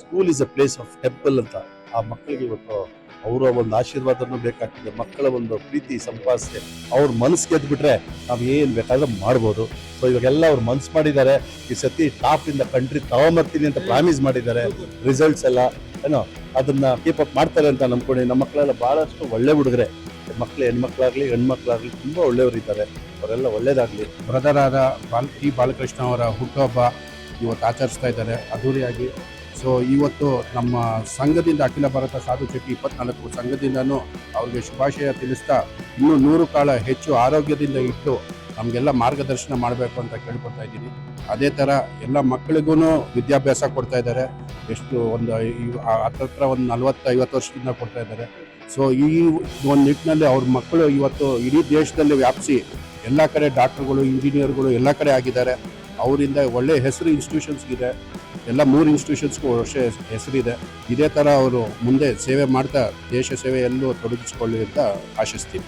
School is a place of temple ಅಂತ ಆ ಮಕ್ಕಳಿಗೆ ಇವತ್ತು ಅವರ ಒಂದು ಆಶೀರ್ವಾದನೂ ಬೇಕಾಗ್ತದೆ. ಮಕ್ಕಳ ಒಂದು ಪ್ರೀತಿ ಸಂಪಾದಿಸಿದೆ ಅವ್ರ ಮನಸ್ಸು ಗೆದ್ಬಿಟ್ರೆ ನಾವು ಏನು ಬೇಕಾದ್ರೆ ಮಾಡ್ಬೋದು. ಸೊ ಇವಾಗೆಲ್ಲ ಅವ್ರು ಮನ್ಸು ಮಾಡಿದ್ದಾರೆ. ಈ ಸತಿ ಟಾಪ್ ಇಂದ ಕಂಟ್ರಿ ತಗೊಂಬರ್ತೀನಿ ಅಂತ ಪ್ರಾಮಿಸ್ ಮಾಡಿದ್ದಾರೆ. ರಿಸಲ್ಟ್ಸ್ ಎಲ್ಲ, ಏನೋ, ಅದನ್ನ ಕೀಪ್ ಅಪ್ ಮಾಡ್ತಾರೆ ಅಂತ ನಂಬ್ಕೊಂಡು. ನಮ್ಮ ಮಕ್ಕಳೆಲ್ಲ ಬಹಳಷ್ಟು ಒಳ್ಳೆ ಹುಡುಗರೆ. ಮಕ್ಕಳು ಹೆಣ್ಮಕ್ಳಾಗಲಿ ಹೆಣ್ಮಕ್ಳಾಗಲಿ ತುಂಬ ಒಳ್ಳೆಯವರು ಇದ್ದಾರೆ. ಅವರೆಲ್ಲ ಒಳ್ಳೇದಾಗಲಿ. ಬ್ರದರ್ ಆದ ಬಾಲ್, ಟಿ. ಬಾಲಕೃಷ್ಣ ಅವರ ಹುಟ್ಟುಹಬ್ಬ ಇವತ್ತು ಆಚರಿಸ್ತಾ ಇದ್ದಾರೆ. ಅದ್ದೂರಿಯಾಗಿ ಸೊ ಇವತ್ತು ನಮ್ಮ ಸಂಘದಿಂದ ಅಖಿಲ ಭಾರತ ಸಾಧು ಚಟಿ ಇಪ್ಪತ್ನಾಲ್ಕು ಸಂಘದಿಂದನೂ ಅವ್ರಿಗೆ ಶುಭಾಶಯ ತಿಳಿಸ್ತಾ ಇನ್ನೂ ನೂರು ಕಾಲ ಹೆಚ್ಚು ಆರೋಗ್ಯದಿಂದ ಇಟ್ಟು ನಮಗೆಲ್ಲ ಮಾರ್ಗದರ್ಶನ ಮಾಡಬೇಕು ಅಂತ ಕೇಳ್ಕೊತಾ ಇದ್ದೀನಿ. ಅದೇ ಥರ ಎಲ್ಲ ಮಕ್ಕಳಿಗೂ ವಿದ್ಯಾಭ್ಯಾಸ ಕೊಡ್ತಾ ಇದ್ದಾರೆ. ಎಷ್ಟು ಒಂದು ಹತ್ತತ್ರ ಒಂದು ನಲ್ವತ್ತು, ಐವತ್ತು ವರ್ಷದಿಂದ ಕೊಡ್ತಾ ಇದ್ದಾರೆ. ಸೊ ಈ ಒಂದು ನಿಟ್ಟಿನಲ್ಲಿ ಅವ್ರ ಮಕ್ಕಳು ಇವತ್ತು ಇಡೀ ದೇಶದಲ್ಲಿ ವ್ಯಾಪಿಸಿ ಎಲ್ಲ ಕಡೆ ಡಾಕ್ಟ್ರುಗಳು, ಇಂಜಿನಿಯರ್ಗಳು ಎಲ್ಲ ಕಡೆ ಆಗಿದ್ದಾರೆ. ಅವರಿಂದ ಒಳ್ಳೆ ಹೆಸರು ಇನ್ಸ್ಟಿಟ್ಯೂಷನ್ಸ್ಗಿದೆ ಎಲ್ಲ ಮೂರು ಇನ್ಸ್ಟಿಟ್ಯೂಷನ್ಸ್ಗೂ ವರ್ಷ ಹೆಸರಿದೆ. ಇದೇ ಥರ ಅವರು ಮುಂದೆ ಸೇವೆ ಮಾಡ್ತಾ ದೇಶ ಸೇವೆಯಲ್ಲೂ ತೊಡಗಿಸ್ಕೊಳ್ಳಿ ಅಂತ ಆಶಿಸ್ತೀನಿ.